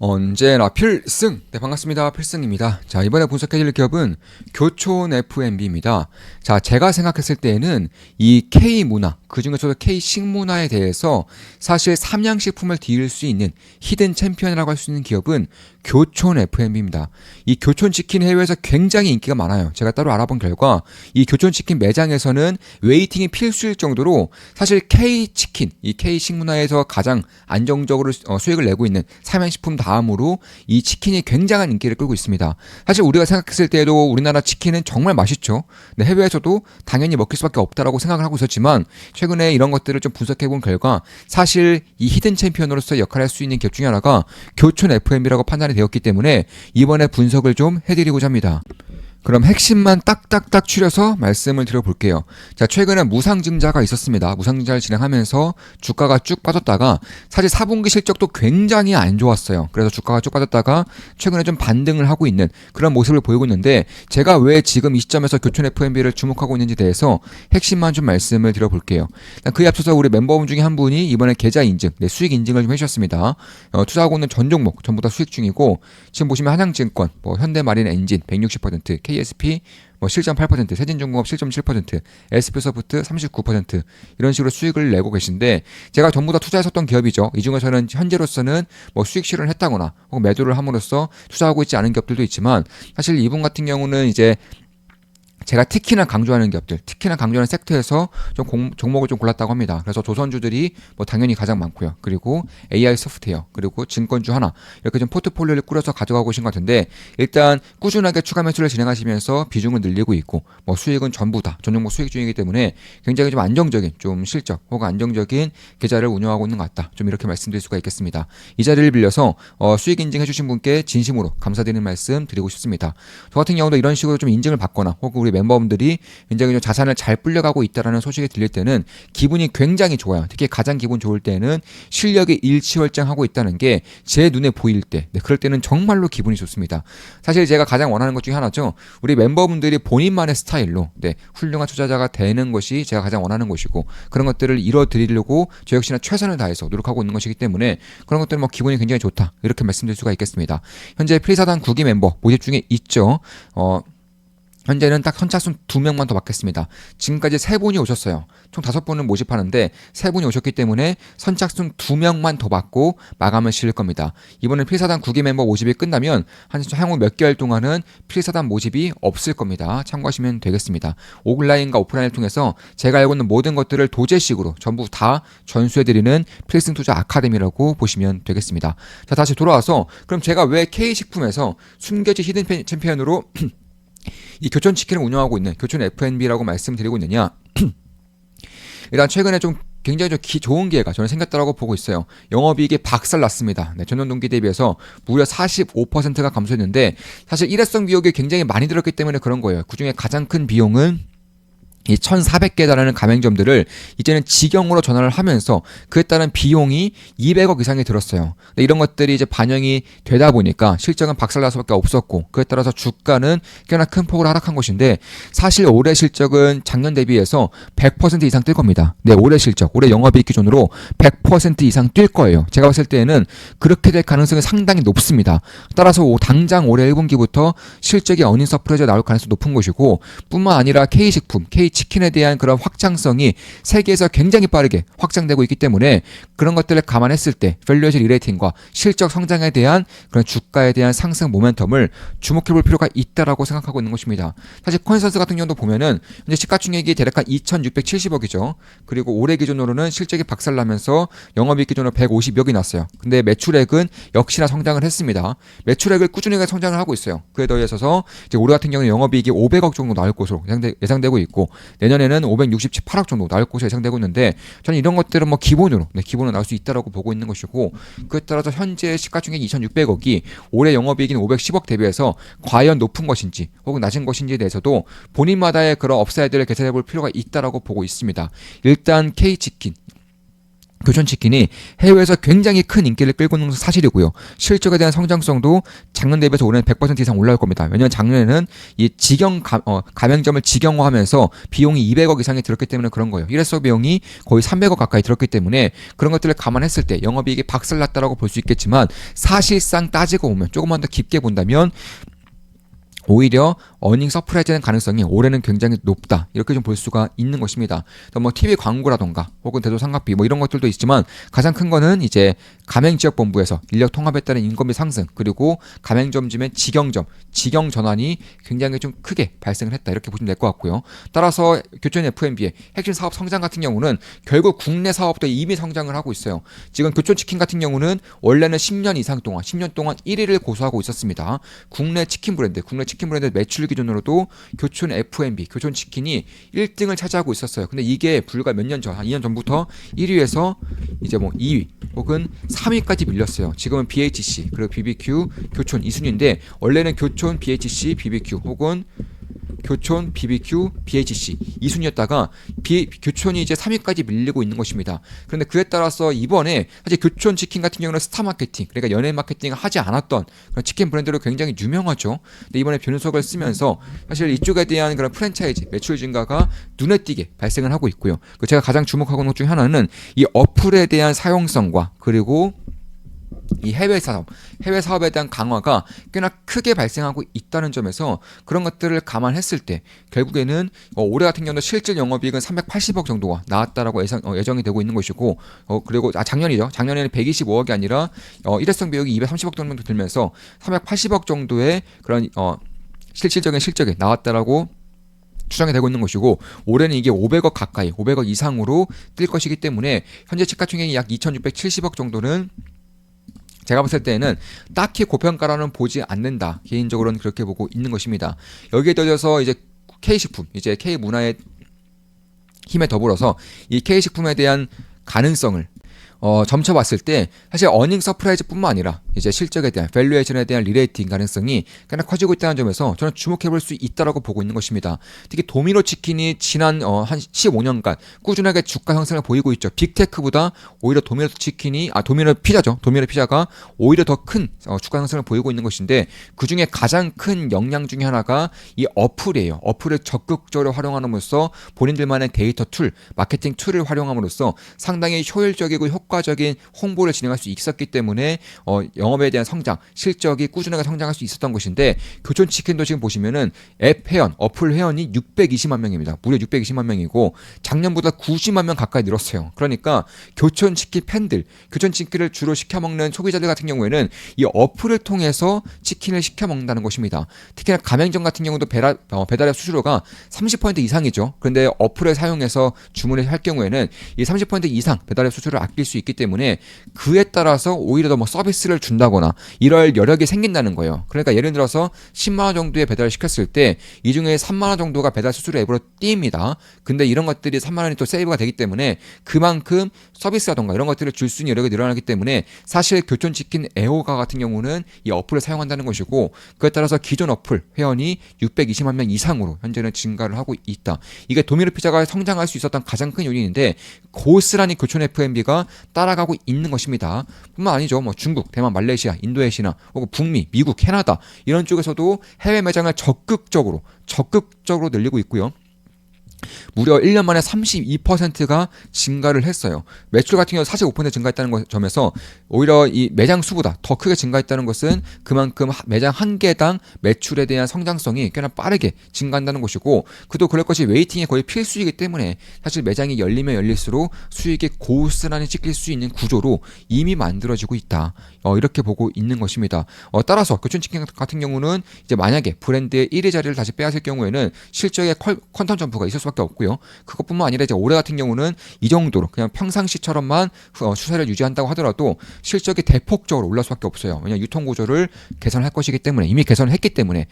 언제나 필승! 네, 반갑습니다. 필승입니다. 자, 이번에 분석해드릴 기업은 교촌 FMB입니다. 자, 제가 생각했을 때에는 이 K 문화, 그 중에서도 K 식문화에 대해서 사실 삼양식품을 뒤일 수 있는 히든 챔피언이라고 할 수 있는 기업은 교촌 FMB입니다. 이 교촌 치킨 해외에서 굉장히 인기가 많아요. 제가 따로 알아본 결과 이 교촌 치킨 매장에서는 웨이팅이 필수일 정도로 사실 K 치킨, 이 K 식문화에서 가장 안정적으로 어, 수익을 내고 있는 삼양식품 다음으로 이 치킨이 굉장한 인기를 끌고 있습니다. 사실 우리가 생각했을 때에도 우리나라 치킨은 정말 맛있죠. 근데 해외에서도 당연히 먹힐 수밖에 없다라고 생각을 하고 있었지만 최근에 이런 것들을 좀 분석해 본 결과 사실 이 히든 챔피언으로서 역할을 할수 있는 기업 중에 하나가 교촌 FM이라고 판단이 되었기 때문에 이번에 분석을 좀 해드리고자 합니다. 그럼 핵심만 딱딱딱 추려서 말씀을 드려볼게요. 자, 최근에 무상증자가 있었습니다. 무상증자를 진행하면서 주가가 쭉 빠졌다가 사실 4분기 실적도 굉장히 안 좋았어요. 그래서 주가가 쭉 빠졌다가 최근에 좀 반등을 하고 있는 그런 모습을 보이고 있는데 제가 왜 지금 이 시점에서 교촌 FMB를 주목하고 있는지 대해서 핵심만 좀 말씀을 드려볼게요. 그에 앞서서 우리 멤버분 중에 한 분이 이번에 계좌 인증, 네, 수익 인증을 좀 해주셨습니다. 어, 투자하고 있는 전 종목 전부 다 수익 중이고 지금 보시면 한양증권, 뭐 현대마린 엔진 160%, KSP 뭐 실점 8%, 세진중공업 실점 7%, SP소프트 39% 이런 식으로 수익을 내고 계신데 제가 전부 다 투자했었던 기업이죠. 이 중에서는 현재로서는 뭐 수익 실현을 했다거나 혹은 매도를 함으로써 투자하고 있지 않은 기업들도 있지만 사실 이분 같은 경우는 이제 제가 특히나 강조하는 기업들, 특히나 강조하는 섹터에서 좀 공, 종목을 좀 골랐다고 합니다. 그래서 조선주들이 뭐 당연히 가장 많고요. 그리고 AI 소프트웨어, 그리고 증권주 하나 이렇게 좀 포트폴리오를 꾸려서 가져가고 계신 것 같은데 일단 꾸준하게 추가 매수를 진행하시면서 비중을 늘리고 있고 뭐 수익은 전부 다 전종목 수익 중이기 때문에 굉장히 좀 안정적인 좀 실적 혹은 안정적인 계좌를 운영하고 있는 것 같다. 좀 이렇게 말씀드릴 수가 있겠습니다. 이 자리를 빌려서 어, 수익 인증해주신 분께 진심으로 감사드리는 말씀 드리고 싶습니다. 저 같은 경우도 이런 식으로 좀 인증을 받거나 혹은 우리 멤버분들이 굉장히 좀 자산을 잘 불려가고 있다라는 소식이 들릴 때는 기분이 굉장히 좋아요. 특히 가장 기분 좋을 때는 실력이 일치월장하고 있다는 게 제 눈에 보일 때, 네, 그럴 때는 정말로 기분이 좋습니다. 사실 제가 가장 원하는 것 중에 하나죠. 우리 멤버분들이 본인만의 스타일로 네, 훌륭한 투자자가 되는 것이 제가 가장 원하는 것이고 그런 것들을 이뤄드리려고 저 역시나 최선을 다해서 노력하고 있는 것이기 때문에 그런 것들은 뭐 기분이 굉장히 좋다 이렇게 말씀드릴 수가 있겠습니다. 현재 프리사단 9기 멤버 모집 중에 있죠. 어, 현재는 딱 선착순 두 명만 더 받겠습니다. 지금까지 세 분이 오셨어요. 총 다섯 분을 모집하는데 세 분이 오셨기 때문에 선착순 두 명만 더 받고 마감을 실을 겁니다. 이번에 필사단 9기 멤버 모집이 끝나면 한 향후 몇 개월 동안은 필사단 모집이 없을 겁니다. 참고하시면 되겠습니다. 오글라인과 오프라인을 통해서 제가 알고 있는 모든 것들을 도제식으로 전부 다 전수해드리는 필승 투자 아카데미라고 보시면 되겠습니다. 자 다시 돌아와서 그럼 제가 왜 K식품에서 숨겨진 히든 챔피언으로 이 교촌 치킨을 운영하고 있는 교촌 F&B라고 말씀드리고 있느냐? 일단 최근에 좀 굉장히 좀 기, 좋은 기회가 저는 생겼다고 보고 있어요. 영업이익이 박살 났습니다. 네, 전년 동기 대비해서 무려 45%가 감소했는데 사실 일회성 비용이 굉장히 많이 들었기 때문에 그런 거예요. 그 중에 가장 큰 비용은 이 1,400개 달하는 가맹점들을 이제는 직영으로 전환을 하면서 그에 따른 비용이 200억 이상이 들었어요. 이런 것들이 이제 반영이 되다 보니까 실적은 박살날 수밖에 없었고 그에 따라서 주가는 꽤나 큰 폭으로 하락한 것인데 사실 올해 실적은 작년 대비해서 100% 이상 뛸 겁니다. 네, 올해 실적, 올해 영업이익 기준으로 100% 이상 뛸 거예요. 제가 봤을 때는 그렇게 될 가능성이 상당히 높습니다. 따라서 당장 올해 1분기부터 실적이 어닝 서프라이즈 나올 가능성이 높은 것이고 뿐만 아니라 K식품, K 치킨에 대한 그런 확장성이 세계에서 굉장히 빠르게 확장되고 있기 때문에 그런 것들을 감안했을 때 밸류에이션 리레이팅과 실적 성장에 대한 그런 주가에 대한 상승 모멘텀을 주목해 볼 필요가 있다라고 생각하고 있는 것입니다. 사실 컨센서스 같은 경우도 보면은 현재 시가총액이 대략 한 2,670억이죠. 그리고 올해 기준으로는 실적이 박살나면서 영업이익 기준으로 150억이 났어요. 근데 매출액은 역시나 성장을 했습니다. 매출액을 꾸준히 성장을 하고 있어요. 그에 더해서 이제 올해 같은 경우는 영업이익이 500억 정도 나올 것으로 예상되고 있고 내년에는 568억 정도 나올 것으로 예상되고 있는데 저는 이런 것들은 뭐 기본으로 네, 기본으로 나올 수 있다라고 보고 있는 것이고 그에 따라서 현재 시가총액 2,600억이 올해 영업이익인 510억 대비해서 과연 높은 것인지 혹은 낮은 것인지에 대해서도 본인마다의 그런 업사이드를 계산해 볼 필요가 있다라고 보고 있습니다. 일단 K치킨 교촌 치킨이 해외에서 굉장히 큰 인기를 끌고 있는 것은 사실이고요. 실적에 대한 성장성도 작년 대비해서 올해는 100% 이상 올라올 겁니다. 왜냐하면 작년에는 이 직영 가, 어, 가맹점을 직영화하면서 비용이 200억 이상이 들었기 때문에 그런 거예요. 일회성 비용이 거의 300억 가까이 들었기 때문에 그런 것들을 감안했을 때 영업이익이 박살났다라고 볼 수 있겠지만 사실상 따지고 보면 조금만 더 깊게 본다면 오히려 어닝 서프라이즈는 가능성이 올해는 굉장히 높다 이렇게 좀 볼 수가 있는 것입니다. 또 뭐 TV 광고라던가 혹은 대도 상각비 뭐 이런 것들도 있지만 가장 큰 거는 이제 가맹 지역 본부에서 인력 통합에 따른 인건비 상승 그리고 가맹점주의 직영점 직영 전환이 굉장히 좀 크게 발생을 했다 이렇게 보시면 될 것 같고요. 따라서 교촌 F&B의 핵심 사업 성장 같은 경우는 결국 국내 사업도 이미 성장을 하고 있어요. 지금 교촌 치킨 같은 경우는 원래는 10년 이상 동안 10년 동안 1위를 고수하고 있었습니다. 국내 치킨 브랜드 국내 치킨 브랜드 매출 기준으로도 교촌 F&B 교촌 치킨이 1등을 차지하고 있었어요. 근데 이게 불과 몇 년 전, 한 2년 전부터 1위에서 이제 뭐 2위 혹은 3위까지 밀렸어요. 지금은 BHC 그리고 BBQ 교촌 이 순위인데 원래는 교촌 BHC BBQ 혹은 교촌, BBQ, BHC 이 순위였다가 비, 교촌이 이제 3위까지 밀리고 있는 것입니다. 그런데 그에 따라서 이번에 사실 교촌 치킨 같은 경우는 스타 마케팅, 그러니까 연예 마케팅을 하지 않았던 그런 치킨 브랜드로 굉장히 유명하죠. 근데 이번에 변우석을 쓰면서 사실 이쪽에 대한 그런 프랜차이즈 매출 증가가 눈에 띄게 발생을 하고 있고요. 그 제가 가장 주목하고 있는 것 중에 하나는 이 어플에 대한 사용성과 그리고 이 해외 사업, 해외 사업에 대한 강화가 꽤나 크게 발생하고 있다는 점에서 그런 것들을 감안했을 때 결국에는 어, 올해 같은 경우는 실질 영업이익은 380억 정도가 나왔다라고 예상, 어, 예정이 되고 있는 것이고 어, 그리고 아 작년이죠. 작년에는 125억이 아니라 어, 일회성 비용이 230억 정도 들면서 380억 정도의 그런 어, 실질적인 실적이 나왔다라고 추정이 되고 있는 것이고 올해는 이게 500억 가까이 500억 이상으로 뛸 것이기 때문에 현재 시가총액이 약 2,670억 정도는 제가 봤을 때는 딱히 고평가라는 보지 않는다. 개인적으로는 그렇게 보고 있는 것입니다. 여기에 더해서 이제 K식품, 이제 K문화의 힘에 더불어서 이 K식품에 대한 가능성을 어, 점쳐 봤을 때 사실 어닝 서프라이즈뿐만 아니라 이제 실적에 대한 밸류에이션에 대한 리레이팅 가능성이 꽤나 커지고 있다는 점에서 저는 주목해 볼 수 있다라고 보고 있는 것입니다. 특히 도미노 치킨이 지난 어, 한 15년간 꾸준하게 주가 형성을 보이고 있죠. 빅테크보다 오히려 도미노 치킨이 아 도미노 피자죠. 도미노 피자가 오히려 더큰 어, 주가 형성을 보이고 있는 것인데 그 중에 가장 큰 역량 중에 하나가 이 어플이에요. 어플을 적극적으로 활용함으로써 본인들만의 데이터 툴, 마케팅 툴을 활용함으로써 상당히 효율적이고 효과 효과적인 홍보를 진행할 수 있었기 때문에 어, 영업에 대한 성장, 실적이 꾸준하게 성장할 수 있었던 것인데 교촌 치킨도 지금 보시면은 앱 회원, 어플 회원이 620만 명입니다. 무려 620만 명이고 작년보다 90만 명 가까이 늘었어요. 그러니까 교촌 치킨 팬들, 교촌 치킨을 주로 시켜 먹는 소비자들 같은 경우에는 이 어플을 통해서 치킨을 시켜 먹는다는 것입니다. 특히나 가맹점 같은 경우도 배달, 어, 배달의 수수료가 30% 이상이죠. 그런데 어플을 사용해서 주문을 할 경우에는 이 30% 이상 배달의 수수료를 아낄 수 있기 때문에 그에 따라서 오히려 더 뭐 서비스를 준다거나 이럴 여력이 생긴다는 거예요. 그러니까 예를 들어서 10만 원 정도의 배달을 시켰을 때 이 중에 3만 원 정도가 배달 수수료 앱으로 띄입니다. 근데 이런 것들이 3만 원이 또 세이브가 되기 때문에 그만큼 서비스라던가 이런 것들을 줄 수 있는 여력이 늘어나기 때문에 사실 교촌치킨 애호가 같은 경우는 이 어플을 사용한다는 것이고 그에 따라서 기존 어플 회원이 620만 명 이상으로 현재는 증가를 하고 있다. 이게 도미노 피자가 성장할 수 있었던 가장 큰 요인인데 고스란히 교촌 F&B가 따라가고 있는 것입니다. 뿐만 아니죠. 뭐 중국, 대만, 말레이시아, 인도네시아, 혹은 북미, 미국, 캐나다 이런 쪽에서도 해외 매장을 적극적으로 적극적으로 늘리고 있고요. 무려 1년 만에 32%가 증가를 했어요. 매출 같은 경우 45% 증가했다는 점에서 오히려 이 매장 수보다 더 크게 증가했다는 것은 그만큼 매장 한 개당 매출에 대한 성장성이 꽤나 빠르게 증가한다는 것이고 그도 그럴 것이 웨이팅이 거의 필수이기 때문에 사실 매장이 열리면 열릴수록 수익이 고스란히 찍힐 수 있는 구조로 이미 만들어지고 있다. 어, 이렇게 보고 있는 것입니다. 어, 따라서 교촌치킨 같은 경우는 이제 만약에 브랜드의 1위 자리를 다시 빼앗을 경우에는 실적의 컨텀 점프가 있을 수밖에 없고요. 그것뿐만 아니라 이제 올해 같은 경우는 이 정도로 그냥 평상시처럼만 어, 추세를 유지한다고 하더라도 실적이 대폭적으로 올라갈 수밖에 없어요. 왜냐 유통 구조를 개선할 것이기 때문에 이미 개선을 했기 때문에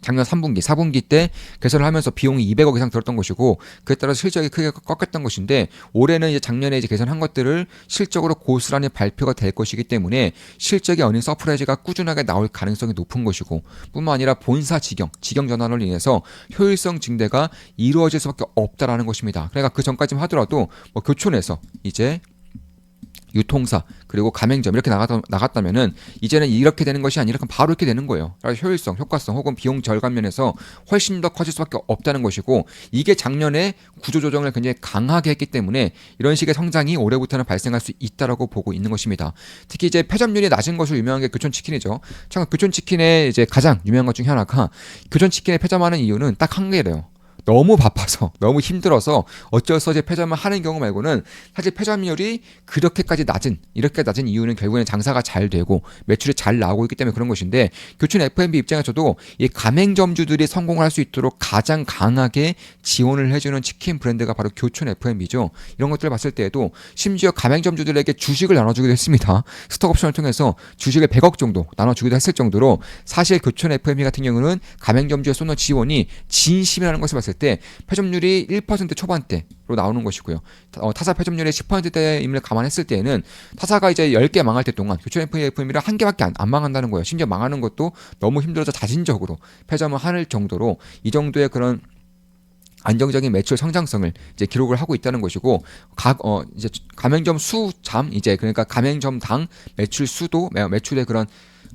작년 3분기, 4분기 때 개선을 하면서 비용이 200억 이상 들었던 것이고 그에 따라 실적이 크게 꺾였던 것인데 올해는 이제 작년에 이제 개선한 것들을 실적으로 고스란히 발표가 될 것이기 때문에 실적이 어닝 서프라이즈가 꾸준하게 나올 가능성이 높은 것이고 뿐만 아니라 본사 직영, 직영 전환을 인해서 효율성 증대가 이루어질 수밖에 없다라는 것입니다. 그러니까 그 전까지만 하더라도 뭐 교촌에서 이제 유통사 그리고 가맹점 이렇게 나갔다, 나갔다면은 이제는 이렇게 되는 것이 아니라 바로 이렇게 되는 거예요. 그래서 효율성, 효과성 혹은 비용 절감 면에서 훨씬 더 커질 수밖에 없다는 것이고 이게 작년에 구조 조정을 굉장히 강하게 했기 때문에 이런 식의 성장이 올해부터는 발생할 수 있다라고 보고 있는 것입니다. 특히 이제 폐점률이 낮은 것으로 유명한 게 교촌 치킨이죠. 참 교촌 치킨의 이제 가장 유명한 것 중에 하나가 교촌 치킨에 폐점하는 이유는 딱 한 개래요. 너무 바빠서 너무 힘들어서 어쩔 수 없이 폐점을 하는 경우 말고는 사실 폐점률이 그렇게까지 낮은 이렇게 낮은 이유는 결국에는 장사가 잘 되고 매출이 잘 나오고 있기 때문에 그런 것인데 교촌 F&B 입장에서도 이 가맹점주들이 성공을 할 수 있도록 가장 강하게 지원을 해주는 치킨 브랜드가 바로 교촌 F&B죠. 이런 것들을 봤을 때에도 심지어 가맹점주들에게 주식을 나눠주기도 했습니다. 스톡옵션을 통해서 주식을 100억 정도 나눠주기도 했을 정도로 사실 교촌 F&B 같은 경우는 가맹점주에 쏘는 지원이 진심이라는 것을 봤을 때 패점률이 1% 초반대로 나오는 것이고요. 어, 타사 패점률이 10%대임을 감안했을 때에는 타사가 이제 10개 망할 때 동안 교촌 FM이랑 한 개밖에 안, 안 망한다는 거예요. 심지어 망하는 것도 너무 힘들어서 자신적으로 패점을 할 정도로 이 정도의 그런 안정적인 매출 성장성을 이제 기록을 하고 있다는 것이고 각 어 이제 가맹점 수 잠 이제 그러니까 가맹점 당 매출 수도 매- 매출의 그런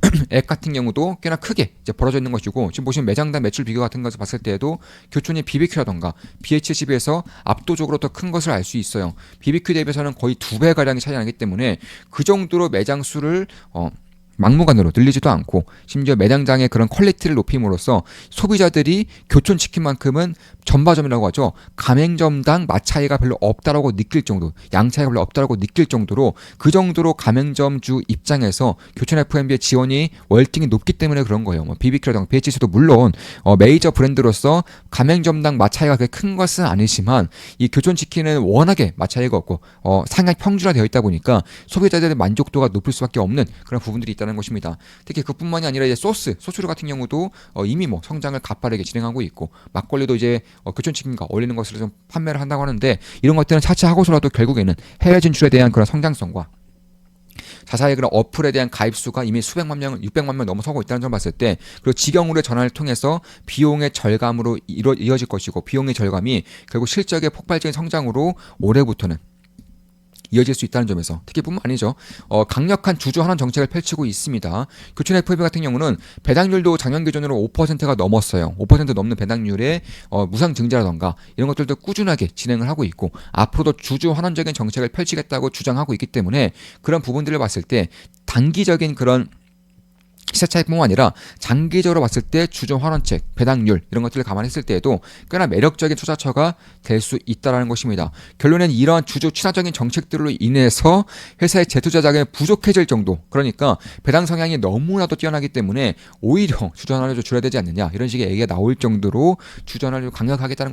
액 같은 경우도 꽤나 크게 이제 벌어져 있는 것이고 지금 보시면 매장당 매출 비교 같은 것을 봤을 때에도 교촌의 BBQ라던가 BH12에서 압도적으로 더 큰 것을 알 수 있어요. BBQ 대비해서는 거의 두 배 가량이 차이 나기 때문에 그 정도로 매장 수를 어 막무가내로 늘리지도 않고 심지어 매장장의 그런 퀄리티를 높임으로써 소비자들이 교촌 치킨 만큼은 전바점이라고 하죠. 가맹점당 맛 차이가 별로 없다라고 느낄 정도, 양 차이가 별로 없다라고 느낄 정도로 그 정도로 가맹점주 입장에서 교촌 F&B의 지원이 월등히 높기 때문에 그런 거예요. 뭐 BBQ라든가 BHC도 물론 어, 메이저 브랜드로서 가맹점당 맛 차이가 그렇게 큰 것은 아니지만 이 교촌 치킨은 워낙에 맛 차이가 없고 어, 상향 평준화되어 있다 보니까 소비자들의 만족도가 높을 수밖에 없는 그런 부분들이 있다 는 것입니다. 특히 그뿐만이 아니라 이제 소스, 소스류 같은 경우도 어, 이미 뭐 성장을 가파르게 진행하고 있고 막걸리도 이제 어, 교촌 치킨과 어울리는 것으로 좀 판매를 한다고 하는데 이런 것들은 차치하고서라도 결국에는 해외 진출에 대한 그런 성장성과 자사의 그런 어플에 대한 가입 수가 이미 수백만 명, 600만 명 넘어서고 있다는 점 봤을 때 그리고 직영으로의 전환을 통해서 비용의 절감으로 이뤄, 이어질 것이고 비용의 절감이 결국 실적의 폭발적인 성장으로 올해부터는 이어질 수 있다는 점에서 특히뿐만 아니죠. 어, 강력한 주주 환원 정책을 펼치고 있습니다. 교촌 FB 같은 경우는 배당률도 작년 기준으로 5%가 넘었어요. 5% 넘는 배당률에 어, 무상 증자라던가 이런 것들도 꾸준하게 진행을 하고 있고 앞으로도 주주 환원적인 정책을 펼치겠다고 주장하고 있기 때문에 그런 부분들을 봤을 때 단기적인 그런 시세 차익뿐만 아니라 장기적으로 봤을 때 주주 환원책, 배당률 이런 것들을 감안했을 때에도 꽤나 매력적인 투자처가 될 수 있다라는 것입니다. 결론엔 이러한 주주 친화적인 정책들로 인해서 회사의 재투자 자금이 부족해질 정도. 그러니까 배당 성향이 너무나도 뛰어나기 때문에 오히려 주주 환원을 좀 줄여야 되지 않느냐 이런 식의 얘기가 나올 정도로 주주 환원을 거-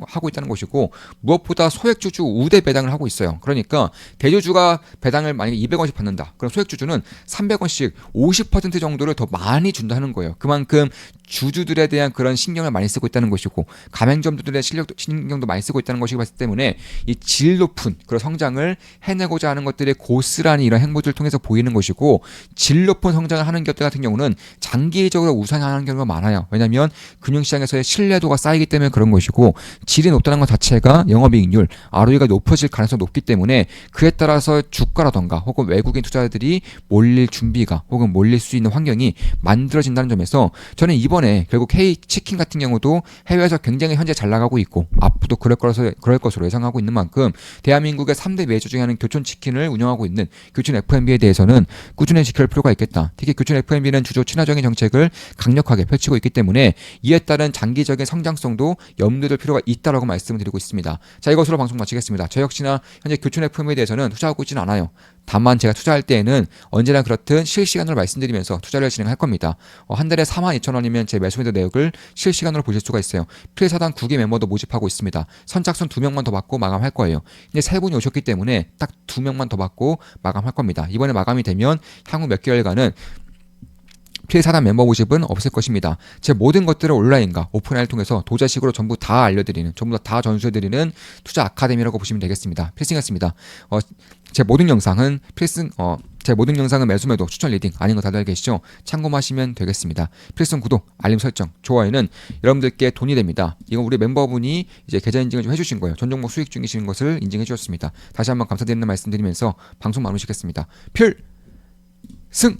하고 있다는 것이고 무엇보다 소액주주 우대 배당을 하고 있어요. 그러니까 대주주가 배당을 만약에 200원씩 받는다. 그럼 소액주주는 300원씩 50% 정도를 더 많이 준다는 거예요. 그만큼 주주들에 대한 그런 신경을 많이 쓰고 있다는 것이고 가맹점주들의 실력도 신경도 많이 쓰고 있다는 것이기 때문에 이 질 높은 그런 성장을 해내고자 하는 것들의 고스란히 이런 행보들을 통해서 보이는 것이고 질 높은 성장을 하는 것들 같은 경우는 장기적으로 우상하는 경우가 많아요. 왜냐하면 금융시장에서의 신뢰도가 쌓이기 때문에 그런 것이고 질이 높다는 것 자체가 영업이익률 ROE가 높아질 가능성이 높기 때문에 그에 따라서 주가라던가 혹은 외국인 투자자들이 몰릴 준비가 혹은 몰릴 수 있는 환경이 만들어진다는 점에서 저는 이번에 결국 K 치킨 같은 경우도 해외에서 굉장히 현재 잘 나가고 있고 앞으로도 그럴 것으로 그럴 것으로 예상하고 있는 만큼 대한민국의 3대 메이저 중에 하나인 교촌 치킨을 운영하고 있는 교촌 F&B에 대해서는 꾸준히 지킬 필요가 있겠다. 특히 교촌 F&B는 주주 친화적인 정책을 강력하게 펼치고 있기 때문에 이에 따른 장기적인 성장성도 염두에 둘 필요가 있다라고 말씀을 드리고 있습니다. 자, 이것으로 방송 마치겠습니다. 저 역시나 현재 교촌 F&B에 대해서는 투자하고 있지는 않아요. 다만 제가 투자할 때에는 언제나 그렇듯 실시간으로 말씀드리면서 투자를 진행할 겁니다. 어, 한 달에 4만 2천 원이면 제 매수매도 내역을 실시간으로 보실 수가 있어요. 피해사단 9개 멤버도 모집하고 있습니다. 선착순 2명만 더 받고 마감할 거예요. 이제 세 분이 오셨기 때문에 딱 2명만 더 받고 마감할 겁니다. 이번에 마감이 되면 향후 몇 개월간은 피해사단 멤버 모집은 없을 것입니다. 제 모든 것들을 온라인과 오프라인을 통해서 도자식으로 전부 다 알려드리는, 전부 다 전수해드리는 투자 아카데미라고 보시면 되겠습니다. 필승했습니다. 어, 제 모든 영상은 필승, 어, 제 모든 영상은 매수매도 추천 리딩 아닌 거 다들 알고 계시죠? 참고하시면 되겠습니다. 필승 구독, 알림 설정, 좋아요는 여러분들께 돈이 됩니다. 이건 우리 멤버분이 이제 계좌 인증을 좀 해주신 거예요. 전 종목 수익 중이신 것을 인증해 주셨습니다. 다시 한번 감사드리는 말씀드리면서 방송 마무리시겠습니다. 필승